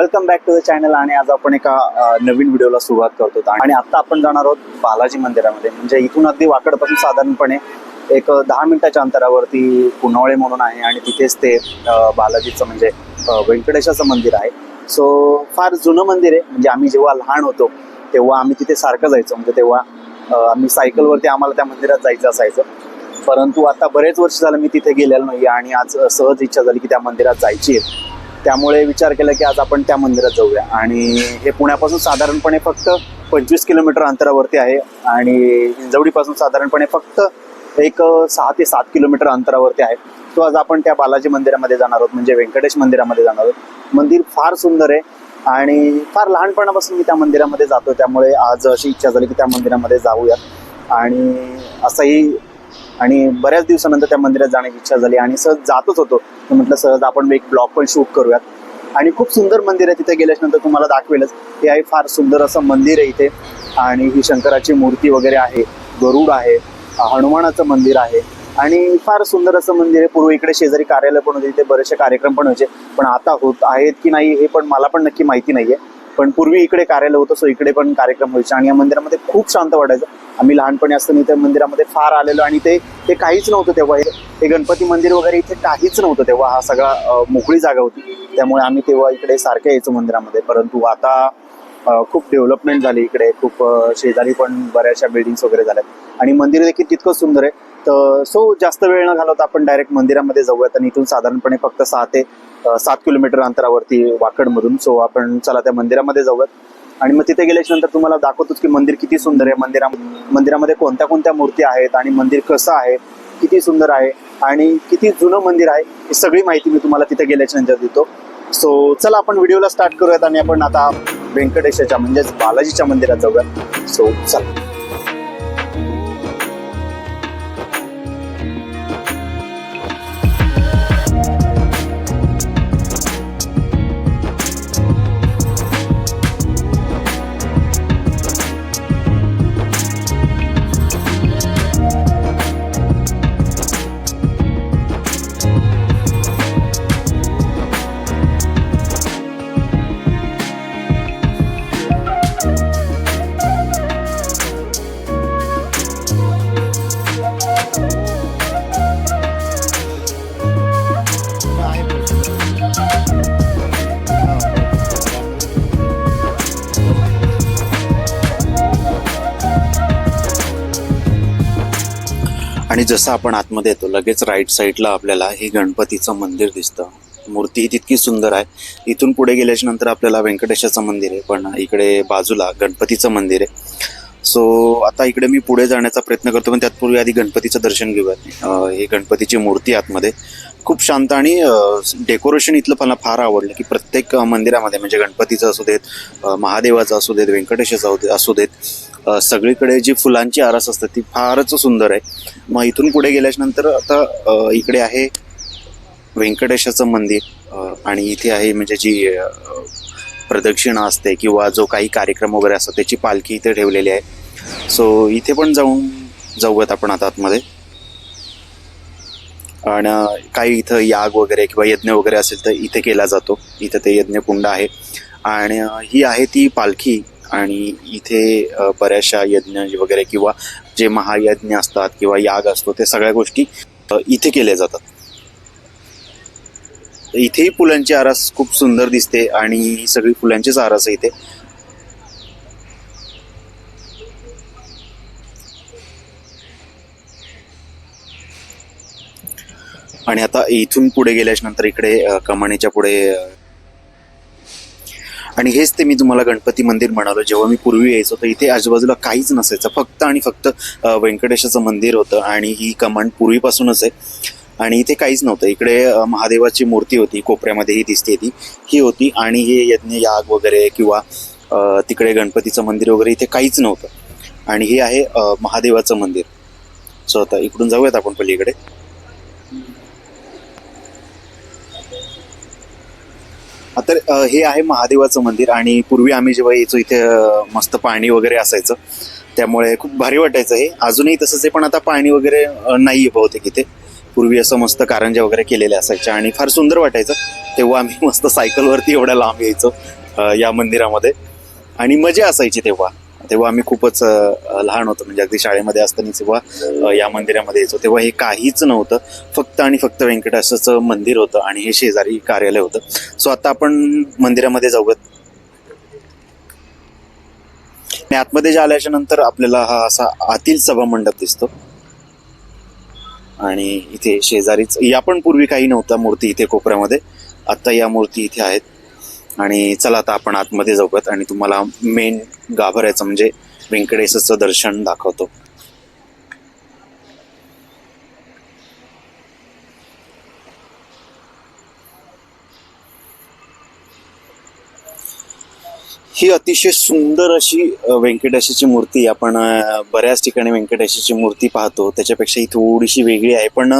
Welcome back to the channel आणि आज आपण एका नवीन व्हिडिओला सुरुवात करतो आणि आता आपण जाणार आहोत बालाजी मंदिरामध्ये. म्हणजे इथून अगदी वाकडपासून साधारणपणे एक दहा मिनिटाच्या अंतरावरती पुनवळे म्हणून आहे आणि तिथेच ते बालाजीचं म्हणजे व्यंकटेशाचं मंदिर आहे. सो फार जुनं मंदिर आहे. म्हणजे आम्ही जेव्हा लहान होतो तेव्हा आम्ही तिथे सारखं जायचो. म्हणजे तेव्हा आम्ही सायकलवरती आम्हाला त्या मंदिरात जायचं असायचं. परंतु आता बरेच वर्ष झालं मी तिथे गेलेलो नाही आणि आज सहज इच्छा झाली की त्या मंदिरात जायची आहे त्यामुळे विचार केला की आज आपण त्या मंदिरात जाऊया. आणि हे पुण्यापासून साधारणपणे फक्त पंचवीस किलोमीटर अंतरावरती आहे. आणि हिंजवडीपासून साधारणपणे फक्त एक सहा ते सात किलोमीटर अंतरावरती आहे. तो आज आपण त्या बालाजी मंदिरामध्ये जाणार आहोत. म्हणजे व्यंकटेश मंदिरामध्ये जाणार आहोत. मंदिर फार सुंदर आहे. आणि फार लहानपणापासून मी त्या मंदिरामध्ये जातो. त्यामुळे आज अशी इच्छा झाली की त्या मंदिरामध्ये जाऊयात आणि असंही आणि बऱ्याच दिवसानंतर त्या मंदिरात जाण्याची इच्छा झाली आणि सहज जातच होतो. तर म्हटलं सहज आपण एक ब्लॉग पण शूट करूयात. आणि खूप सुंदर मंदिर आहे तिथे गेल्याच्यानंतर तुम्हाला दाखवेलच. हे आहे फार सुंदर असं मंदिर आहे इथे. आणि ही शंकराची मूर्ती वगैरे आहे गरुड आहे हनुमानाचं मंदिर आहे. आणि फार सुंदर असं मंदिर आहे. पूर्वी इकडे शेजारी कार्यालय पण होते तिथे बरेचसे कार्यक्रम पण व्हायचे पण आता होत आहेत की नाही हे पण मला पण नक्की माहिती नाही आहे पण पूर्वी इकडे कार्यालय होतं सो इकडे पण कार्यक्रम व्हायचे. आणि या मंदिरामध्ये खूप शांत वाटायचं. आम्ही लहानपणी असताना इथे मंदिरामध्ये फार आलेलो आणि ते ते काहीच नव्हतं तेव्हा. हे गणपती मंदिर वगैरे इथे काहीच नव्हतं तेव्हा. हा सगळा मोकळी जागा होती. त्यामुळे आम्ही तेव्हा इकडे सारखे यायचो मंदिरामध्ये. परंतु आता खूप डेव्हलपमेंट झाली इकडे. खूप शेजारी पण बऱ्याचशा बिल्डिंग्स वगैरे झाल्या आणि मंदिर देखील तितकं सुंदर आहे. तर सो जास्त वेळ न घालवता आपण डायरेक्ट मंदिरामध्ये जाऊयात. आणि इथून साधारणपणे फक्त सहा ते सात किलोमीटर अंतरावरती वाकडमधून. सो आपण चला त्या मंदिरामध्ये जाऊयात. आणि मग तिथे गेल्याच्यानंतर तुम्हाला दाखवतोच की मंदिर किती सुंदर आहे. मंदिरा मंदिरामध्ये कोणत्या कोणत्या मूर्ती आहेत आणि मंदिर कसं आहे किती सुंदर आहे आणि किती जुनं मंदिर आहे ही सगळी माहिती मी तुम्हाला तिथे गेल्याच्यानंतर देतो. सो चला आपण व्हिडिओला स्टार्ट करूयात आणि आपण आता व्यंकटेशाच्या म्हणजेच बालाजीच्या मंदिरात जाऊयात. सो चला. आणि जसं आपण आतमध्ये येतो लगेच राईट साईडला आपल्याला हे गणपतीचं मंदिर दिसतं. मूर्ती ही तितकी सुंदर आहे. इथून पुढे गेल्याच्यानंतर आपल्याला व्यंकटेशाचं मंदिर आहे पण इकडे बाजूला गणपतीचं मंदिर आहे. सो आता इकडे मी पुढे जाण्याचा प्रयत्न करतो पण त्यातपूर्वी आधी गणपतीचं दर्शन घेऊयात हे ही गणपतीची मूर्ती आतमध्ये. खूप शांत आणि डेकोरेशन इथलं मला फार आवडलं की प्रत्येक मंदिरामध्ये म्हणजे गणपतीचं असू देत महादेवाचं असू देत व्यंकटेशाचं असू असू देत सगळीकडे जी फुलांची आरस असते ती फारच सुंदर आहे. मग इथून पुढे गेल्याच्यानंतर आता इकडे आहे व्यंकटेशाचं मंदिर आणि इथे आहे म्हणजे जी प्रदक्षिणा असते किंवा जो काही कार्यक्रम वगैरे असतो त्याची पालखी इथे ठेवलेली आहे. सो इथे पण जाऊन जाऊयात आपण आता आतमध्ये. आणि काही इथं याग वगैरे किंवा यज्ञ वगैरे असेल तर इथे केला जातो. इथं ते यज्ञकुंड आहे. आणि ही आहे ती पालखी. आणि इथे बऱ्याचशा यज्ञ वगैरे किंवा जे महायज्ञ असतात किंवा याग असतो ते सगळ्या गोष्टी इथे केल्या जातात. इथेही फुलांची आरास खूप सुंदर दिसते आणि ही सगळी फुलांचीच आरास आहे इथे. आणि आता इथून पुढे गेल्याच्यानंतर इकडे कमानीच्या पुढे आणि हेच ते मी तुम्हाला गणपती मंदिर म्हणालो. जेव्हा मी पूर्वी यायचो तर इथे आजूबाजूला काहीच नसायचं. फक्त आणि फक्त व्यंकटेशाचं मंदिर होतं आणि ही कमांड पूर्वीपासूनच आहे. आणि इथे काहीच नव्हतं. इकडे महादेवाची मूर्ती होती कोपऱ्यामध्ये ही दिसते ती. ही होती आणि हे यज्ञ याग वगैरे किंवा तिकडे गणपतीचं मंदिर वगैरे इथे काहीच नव्हतं. आणि हे आहे महादेवाचं मंदिर. सो आता इकडून जाऊयात आपण पलीकडे. आता हे आहे महादेवाचं मंदिर आणि पूर्वी आम्ही जेव्हा यायचो इथे मस्त पाणी वगैरे असायचं. त्यामुळे खूप भारी वाटायचं हे. अजूनही तसंच आहे पण आता पाणी वगैरे नाही आहे बहुतेक इथे. पूर्वी असं मस्त कारंज्या वगैरे केलेल्या असायच्या आणि फार सुंदर वाटायचं. तेव्हा आम्ही मस्त सायकलवरती एवढ्या लांब यायचो या मंदिरामध्ये. आणि मजा असायची तेव्हा. तेव्हा आम्ही खूपच लहान होतो. म्हणजे अगदी शाळेमध्ये असताना किंवा या मंदिरामध्ये यायचो तेव्हा हे काहीच नव्हतं. फक्त आणि फक्त व्यंकटेशाचं मंदिर होतं आणि हे शेजारी कार्यालय होतं. सो आता आपण मंदिरामध्ये जाऊयात. आणि आतमध्ये जे आल्याच्यानंतर आपल्याला हा असा आतील सभा मंडप दिसतो. आणि इथे शेजारीच या पण पूर्वी काही नव्हत्या मूर्ती इथे कोपऱ्यामध्ये. आता या मूर्ती इथे आहेत. आणि चला आता आपण आतमध्ये जाऊयात आणि तुम्हाला मेन गाभाऱ्याचं म्हणजे व्यंकटेशाचं दर्शन दाखवतो. ही अतिशय सुंदर अशी व्यंकटेशाची मूर्ती आपण बऱ्याच ठिकाणी व्यंकटेशाची मूर्ती पाहतो. त्याच्यापेक्षा ही थोडीशी वेगळी आहे. पण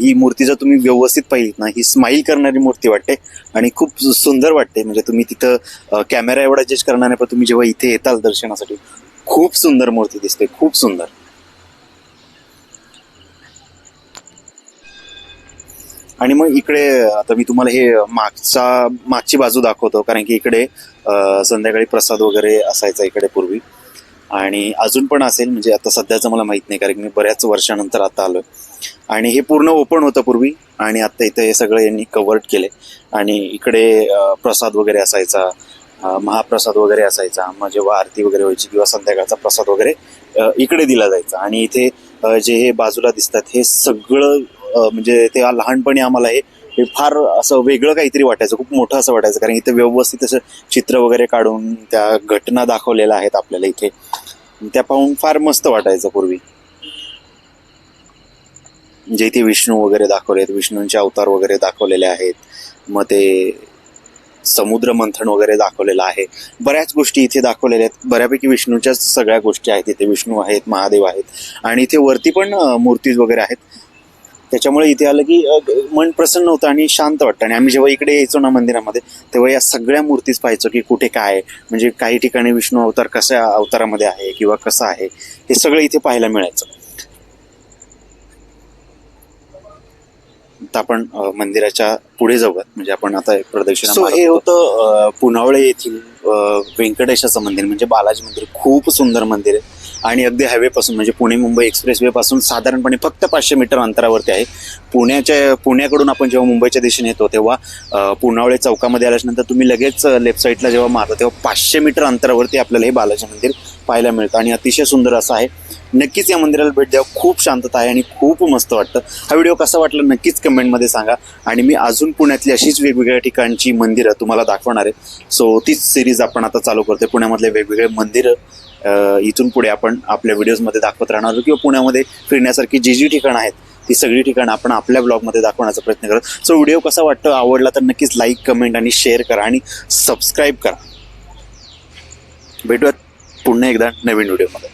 ही मूर्ती जर तुम्ही व्यवस्थित पाहिलीत ना ही स्माईल करणारी मूर्ती वाटते आणि खूप सु- सुंदर वाटते. म्हणजे तुम्ही तिथं कॅमेरा एवढा जज करणार नाही पण तुम्ही जेव्हा इथे येताल दर्शनासाठी खूप सुंदर मूर्ती दिसते. खूप सुंदर. आणि मग इकडे आता मी तुम्हाला हे मागचा मागची बाजू दाखवतो कारण की इकडे संध्याकाळी प्रसाद वगैरे असायचा इकडे पूर्वी. आणि अजून पण असेल म्हणजे आता सध्याचं मला माहीत नाही कारण मी बऱ्याच वर्षानंतर आता आलो आणि हे पूर्ण ओपन होतं पूर्वी आणि आता इथं हे सगळं यांनी कवर्ड केले. आणि इकडे प्रसाद वगैरे असायचा महाप्रसाद वगैरे असायचा मग जेव्हा आरती वगैरे व्हायची किंवा संध्याकाळचा प्रसाद वगैरे इकडे दिला जायचा. आणि इथे जे हे बाजूला दिसतात हे सगळं म्हणजे ते लहानपणी आम्हाला हे हे फार असं वेगळं काहीतरी वाटायचं खूप मोठं असं वाटायचं. कारण इथे व्यवस्थित असं चित्र वगैरे काढून त्या घटना दाखवलेल्या आहेत आपल्याला इथे. त्या पाहून फार मस्त वाटायचं पूर्वी. म्हणजे इथे विष्णू वगैरे दाखवले आहेत विष्णूंचे अवतार वगैरे दाखवलेले आहेत. मग ते समुद्र मंथन वगैरे दाखवलेलं आहे. बऱ्याच गोष्टी इथे दाखवलेल्या आहेत. बऱ्यापैकी विष्णूच्याच सगळ्या गोष्टी आहेत. इथे विष्णू आहेत महादेव आहेत. आणि इथे वरती पण मूर्तीज वगैरे आहेत. त्याच्यामुळे इथे आलं की मन प्रसन्न होतं आणि शांत वाटतं. आणि आम्ही जेव्हा इकडे यायचो ना मंदिरामध्ये तेव्हा या सगळ्या मूर्तीच पाहायचो की कुठे काय आहे. म्हणजे काही ठिकाणी विष्णू अवतार कशा अवतारामध्ये आहे किंवा कसा आहे हे सगळं इथे पाहायला मिळायचं. आता आपण मंदिराच्या पुढे जाऊयात. म्हणजे आपण आता एक प्रदक्षिणा So, हे होतं. पुनावळे येथील व्यंकटेशाचं मंदिर. म्हणजे बालाजी मंदिर. खूप सुंदर मंदिर आहे. आणि अगदी हायवेपासून म्हणजे पुणे मुंबई एक्सप्रेसवेपासून साधारणपणे फक्त पाचशे मीटर अंतरावरती आहे. पुण्याच्या पुण्याकडून आपण जेव्हा मुंबईच्या दिशेने येतो तेव्हा पुनावळे चौकामध्ये आल्याच्यानंतर तुम्ही लगेच लेफ्ट साईडला जेव्हा मारता तेव्हा पाचशे मीटर अंतरावरती आपल्याला हे बालाजी मंदिर पाहायला मिळतं. आणि अतिशय सुंदर असं आहे. नक्कीच या मंदिराला भेट द्या खूप शांतता आहे आणि खूप मस्त वाटतं. हा व्हिडिओ कसा वाटला नक्कीच कमेंटमध्ये सांगा. आणि मी अजून पुण्यातली अशीच वेगवेगळ्या ठिकाणची मंदिरं तुम्हाला दाखवणार आहे. सो तीच सिरीज आपण आता चालू करतोय. पुण्यामधले वेगवेगळे मंदिरं इथून पुढे आपण आपल्या व्हिडिओजमध्ये दाखवत राहणार आहोत किंवा पुण्यामध्ये फिरण्यासारखी जी जी ठिकाणं आहेत ती सगळी ठिकाणं आपण आपल्या ब्लॉगमध्ये दाखवण्याचा प्रयत्न करत सो व्हिडिओ कसा वाटतो आवडला तर नक्कीच लाईक कमेंट आणि शेअर करा आणि सबस्क्राईब करा. भेटूयात पुन्हा एकदा नवीन व्हिडिओमध्ये